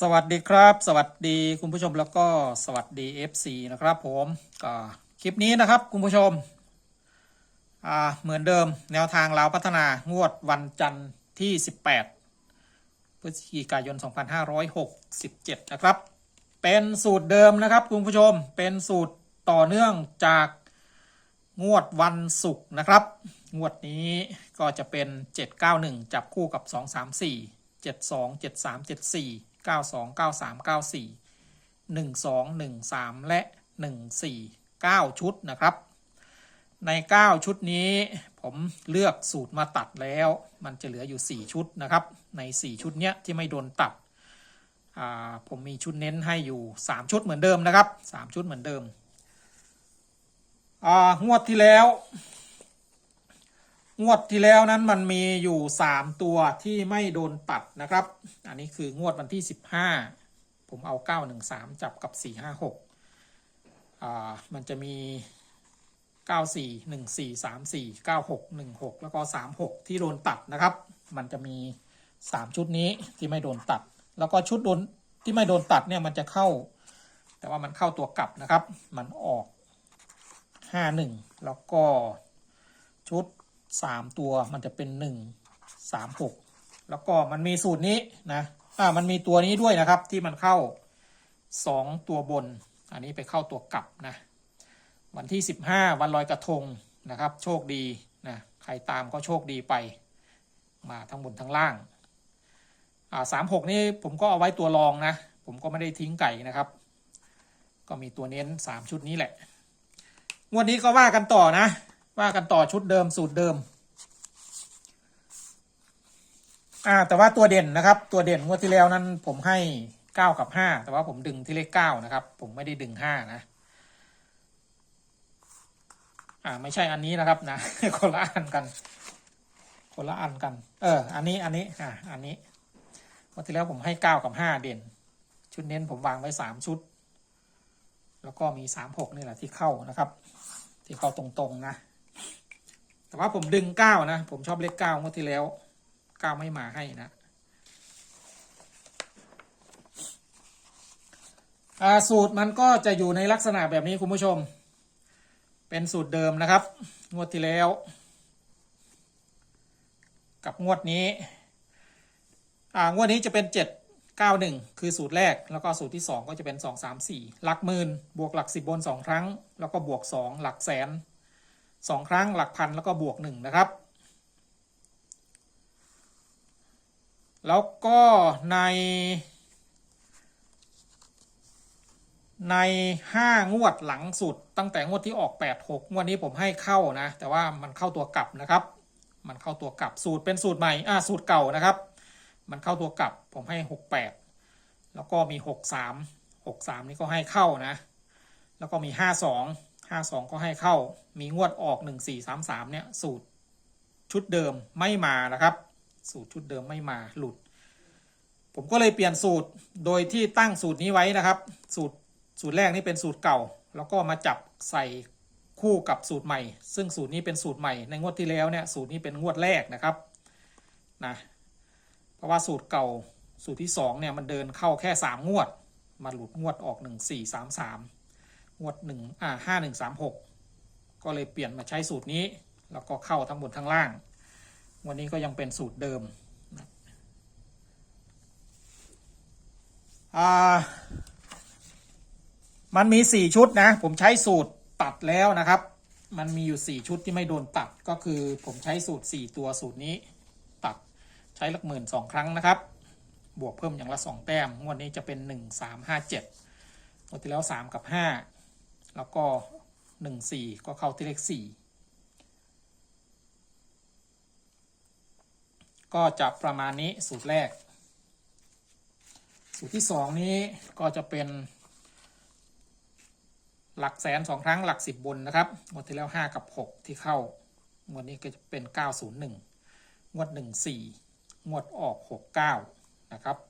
สวัสดีครับ สวัสดีคุณผู้ชมแล้วก็สวัสดี FC นะครับผมก็คลิปนี้นะครับคุณผู้ชมอ่าเหมือนเดิมแนวทางเราพัฒนางวดวันจันทร์ที่ 18 พฤศจิกายน 2567 นะครับ เป็นสูตรเดิมนะครับคุณผู้ชมเป็นสูตรต่อเนื่องจากงวดวันศุกร์นะครับ งวดนี้ก็จะเป็น 791 จับคู่กับ 234 72 73 74 92 93 94 12 13 และ 14 9 ชุดนะครับ ใน 9 ชุดนี้ผมเลือกสูตรมาตัดแล้ว มันจะเหลืออยู่ 4 ชุดนะครับ ใน 4 ชุดเนี้ยที่ไม่โดนตัด ผมมีชุดเน้นให้อยู่ 3 ชุดเหมือนเดิมนะครับ 3 ชุดเหมือนเดิมงวดที่แล้ว งวดที่แล้วนั้นมันมีอยู่ 3 ตัวที่ไม่โดนตัดนะครับ อันนี้คืองวดวันที่ 15 ผมเอา 913 จับกับ 456อ่ามันจะมี 94 14 34 96 16 แล้วก็ 36 ที่โดนตัดนะครับ มันจะมี 3 ชุดนี้ที่ไม่โดนตัด แล้วก็ชุดโดนที่ไม่โดนตัดเนี่ยมันจะเข้า แต่ว่ามันเข้าตัวกลับนะครับ มันออก 51 แล้วก็ชุด 3ตัวมันจะเป็น1 3 6แล้วก็มันมีสูตรนี้นะอ่ามันมีตัวนี้ด้วยนะครับที่มันเข้า2ตัวบน อันนี้ไปเข้าตัวกลับนะ วันที่15วันลอยกระทงนะครับ โชคดีนะใครตามก็โชคดีไป มาทั้งบนทั้งล่างอ่าสามหกนี่ผมก็เอาไว้ตัวรองนะ ผมก็ไม่ได้ทิ้งไก่นะครับ ก็มีตัวเน้น3ชุดนี้แหละงวดนี้ก็ว่ากันต่อนะ ว่ากันต่อชุดเดิมสูตรเดิม อ่า แต่ว่าตัวเด่นนะครับ ตัวเด่นงวดที่แล้วนั้นผมให้เก้ากับห้าแต่ว่าผมดึงที่เลขเก้านะครับ ผมไม่ได้ดึงห้านะอ่าไม่ใช่อันนี้นะครับนะคนละอันกัน คนละอันกัน เออ อันนี้อันนี้อ่าอันนี้วันที่แล้วผมให้เก้ากับห้าเด่น ชุดเน้นผมวางไว้สามชุด แล้วก็มีสามหกนี่แหละที่เข้านะครับ ที่เข้าตรงๆนะ แต่ว่าผมดึงเก้านะ ผมชอบเลขเก้างวดที่แล้วเก้าไม่มาให้นะสูตรมันก็จะอยู่ในลักษณะแบบนี้คุณผู้ชม เป็นสูตรเดิมนะครับ งวดที่แล้ว กับงวดนี้งวดนี้จะเป็นเจ็ดเก้าหนึ่งคือสูตรแรกแล้วก็สูตรที่สองก็จะเป็นสองสามสี่หลักหมื่นบวกหลักสิบบนสองครั้ง แล้วก็บวกสองหลักแสน สองครั้งหลักพันแล้วก็บวกหนึ่งนะครับ แล้วก็ในในห้างวดหลังสุดตั้งแต่งวดที่ออกแปดหกงวดนี้ผมให้เข้านะ แต่ว่ามันเข้าตัวกลับนะครับ มันเข้าตัวกลับสูตรเป็นสูตรใหม่อ่าสูตรเก่านะครับ มันเข้าตัวกลับผมให้หกแปดแล้วก็มีหกสามหกสามนี่ก็ให้เข้านะ แล้วก็มีห้าสอง ห้าสองก็ให้เข้า มีงวดออกหนึ่งสี่สามสามเนี่ยสูตรชุดเดิมไม่มานะครับ สูตรชุดเดิมไม่มาหลุด ผมก็เลยเปลี่ยนสูตรโดยที่ตั้งสูตรนี้ไว้นะครับ สูตรสูตรแรกนี่เป็นสูตรเก่า แล้วก็มาจับใส่คู่กับสูตรใหม่ ซึ่งสูตรนี้เป็นสูตรใหม่ ในงวดที่แล้วเนี่ยสูตรนี้เป็นงวดแรกนะครับนะเพราะว่าสูตรเก่าสูตรที่สองเนี่ยมันเดินเข้าแค่สามงวด มาหลุดงวดออกหนึ่งสี่สามสาม งวดหนึ่งอ่าห้าหนึ่งสามหกก็เลยเปลี่ยนมาใช้สูตรนี้ แล้วก็เข้าทั้งบนทั้งล่าง วันนี้ก็ยังเป็นสูตรเดิมมันมีสี่ชุดนะ ผมใช้สูตรตัดแล้วนะครับ มันมีอยู่สี่ชุดที่ไม่โดนตัดก็คือผมใช้สูตรสี่ตัวสูตรนี้ ตัดใช้หลักหมื่นสองครั้งนะครับ บวกเพิ่มอย่างละสองแต้มงวดนี้จะเป็นหนึ่งสามห้าเจ็ดงวดที่แล้วสามกับห้า แล้วก็หนึ่งสี่ก็เข้าที่เลขสี่ก็จะประมาณนี้สูตรแรก สูตรที่สองนี้ก็จะเป็น หลักแสนสองครั้งหลักสิบบนนะครับงวดที่แล้วห้ากับหกที่เข้างวดนี้ก็จะเป็นเก้าศูนย์หนึ่งงวดหนึ่งสี่งวดออก 69 นะครับอ่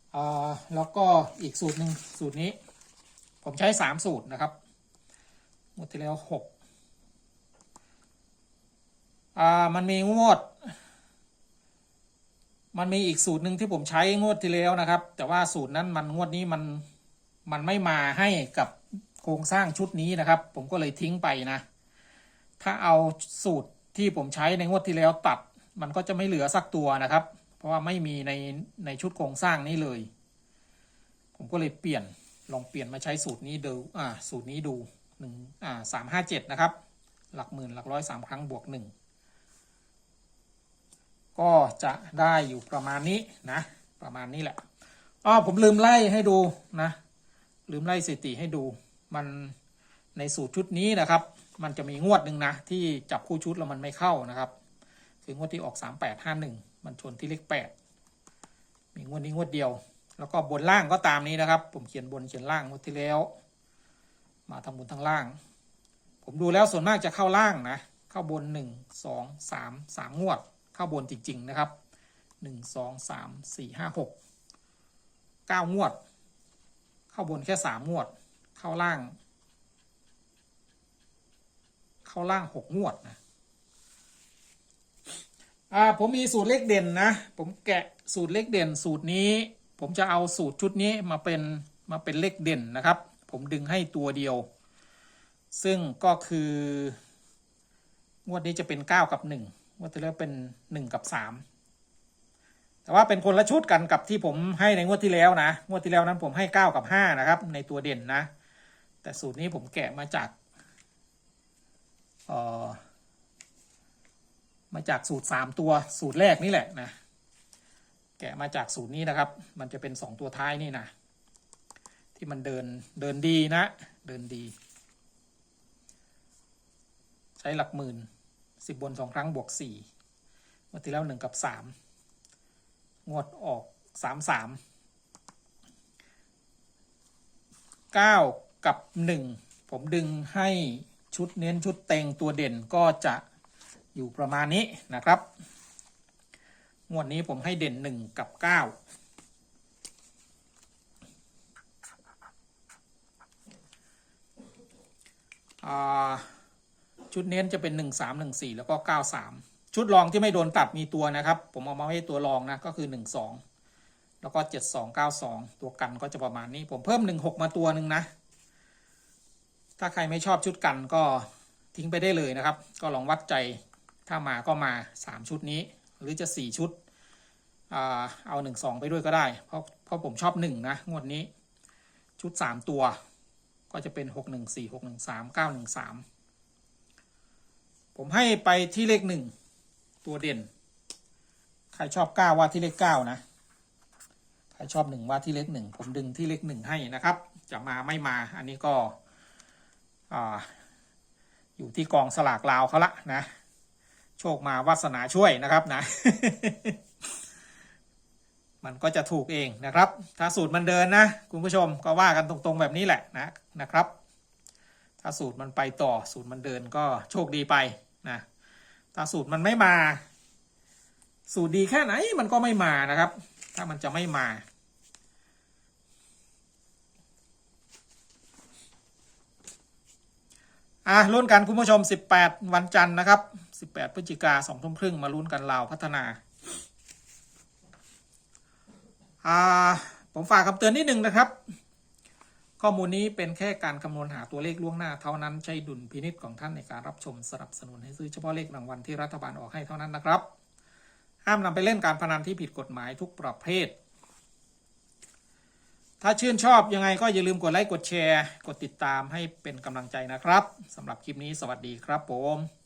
า แล้วก็อีกสูตรหนึ่งสูตรนี้ ผมใช้3สูตรนะครับงวดที่แล้ว6อ่ามันมีงวด มันมีอีกสูตรหนึ่งที่ผมใช้งวดที่แล้วนะครับ แต่ว่าสูตรนั้นมันงวดนี้มันมันไม่มาให้กับโครงสร้างชุดนี้นะครับ ผมก็เลยทิ้งไปนะ ถ้าเอาสูตรที่ผมใช้ในงวดที่แล้วตัด มันก็จะไม่เหลือสักตัวนะครับ เพราะว่าไม่มีในในชุดโครงสร้างนี้เลย ผมก็เลยเปลี่ยนลองเปลี่ยนมาใช้สูตรนี้ดูอ่าสูตรนี้ดูหนึ่งอ่าสามห้าเจ็ดนะครับ หลักหมื่นหลักร้อยสามครั้งบวกหนึ่งก็จะได้อยู่ประมาณนี้นะ ประมาณนี้แหละอ๋อผมลืมไล่ให้ดูนะ ลืมไล่สถิติให้ดูมันในสูตรชุดนี้นะครับ มันจะมีงวดหนึ่งนะ ที่จับคู่ชุดแล้วมันไม่เข้านะครับ คืองวดที่ออกสา มันชนที่เลขแปดมีงวดนี้งวดเดียว แล้วก็บนล่างก็ตามนี้นะครับ ผมเขียนบนเขียนล่างงวดที่แล้ว มาทำบนทั้งล่าง ผมดูแล้วส่วนมากจะเข้าล่างนะ เข้าบนหนึ่งสองสามสามงวด เข้าบนจริง ๆ นะครับหนึ่งสองสามสี่ห้าหกเก้างวด เข้าบนแค่สามงวด เข้าล่าง เข้าล่างหกงวดนะ อ่าผมมีสูตรเลขเด่นนะ ผมแกะสูตรเลขเด่นสูตรนี้ ผมจะเอาสูตรชุดนี้มาเป็นมาเป็นเลขเด่นนะครับ ผมดึงให้ตัวเดียว ซึ่งก็คืองวดนี้จะเป็นเก้ากับหนึ่งวดที่แล้วเป็นหนึ่งกับสามแต่ว่าเป็นคนละชุดกันกับที่ผมให้ในงวดที่แล้วนะ งวดที่แล้วนั้นผมให้เก้ากับห้านะครับ ในตัวเด่นนะ แต่สูตรนี้ผมแกะมาจากเอ่อ มาจากสูตรสามตัวสูตรแรกนี่แหละนะ แกะมาจากสูตรนี้นะครับ มันจะเป็นสองตัวท้ายนี่นะ ที่มันเดินเดินดีนะ เดินดี ใช้หลักหมื่นสิบบนสองครั้งบวกสี่งวดที่แล้วหนึ่งกับสามงวดออกสามสามเก้ากับหนึ่งผมดึงให้ชุดเน้นชุดเต็งตัวเด่นก็จะ อยู่ประมาณนี้นะครับ งวดนี้ผมให้เด่นหนึ่งกับเก้าชุดเน้นจะเป็น 1 3 1 4 แล้วก็ 9 3 ชุดรองที่ไม่โดนตัดมีตัวนะครับ ผมเอามาให้ตัวรองนะ ก็คือ 1 2 แล้วก็ 7 2 9 2 ตัวกันก็จะประมาณนี้ ผมเพิ่ม 1 6 มาตัวหนึ่งนะ ถ้าใครไม่ชอบชุดกันก็ทิ้งไปได้เลยนะครับ ก็ลองวัดใจ ถ้ามาก็มา 3 ชุดนี้ หรือจะ 4 ชุดอ่าเอา 1 2 ไปด้วยก็ได้ เพราะเพราะผมชอบ 1 นะ งวดนี้ ชุด 3 ตัว ก็จะเป็น 6 1 4 6 1 3 9 1 3 ผมให้ไปที่เลขหนึ่งตัวเด่น ใครชอบเก้าว่าที่เลขเก้านะ ใครชอบหนึ่งว่าที่เลขหนึ่งผมดึงที่เลขหนึ่งให้นะครับ จะมาไม่มา อันนี้ก็อ่าอยู่ที่กองสลากลาวเขาละนะ โชคมาวาสนาช่วยนะครับนะ มันก็จะถูกเองนะครับ ถ้าสูตรมันเดินนะ คุณผู้ชมก็ว่ากันตรงๆแบบนี้แหละนะนะครับ ถ้าสูตรมันไปต่อสูตรมันเดินก็โชคดีไปนะ ถ้าสูตรมันไม่มา สูตรดีแค่ไหนมันก็ไม่มานะครับ ถ้ามันจะไม่มา อะลุ้นกันคุณผู้ชม 18 วันจันทร์นะครับ 18พฤศจิกาสองทุ่มครึ่งมาลุ้นกันลาวพัฒนาอ่าผมฝากคำเตือนนิดนึงนะครับ ข้อมูลนี้เป็นแค่การคำนวณหาตัวเลขล่วงหน้าเท่านั้นใช้ดุลพินิษของท่านในการรับชมสนับสนุนให้ซื้อเฉพาะเลขรางวัลที่รัฐบาลออกให้เท่านั้นนะครับ ห้ามนำไปเล่นการพนันที่ผิดกฎหมายทุกประเภท ถ้าชื่นชอบยังไงก็อย่าลืมกดไลค์กดแชร์ กดติดตามให้เป็นกำลังใจนะครับสำหรับคลิปนี้สวัสดีครับผม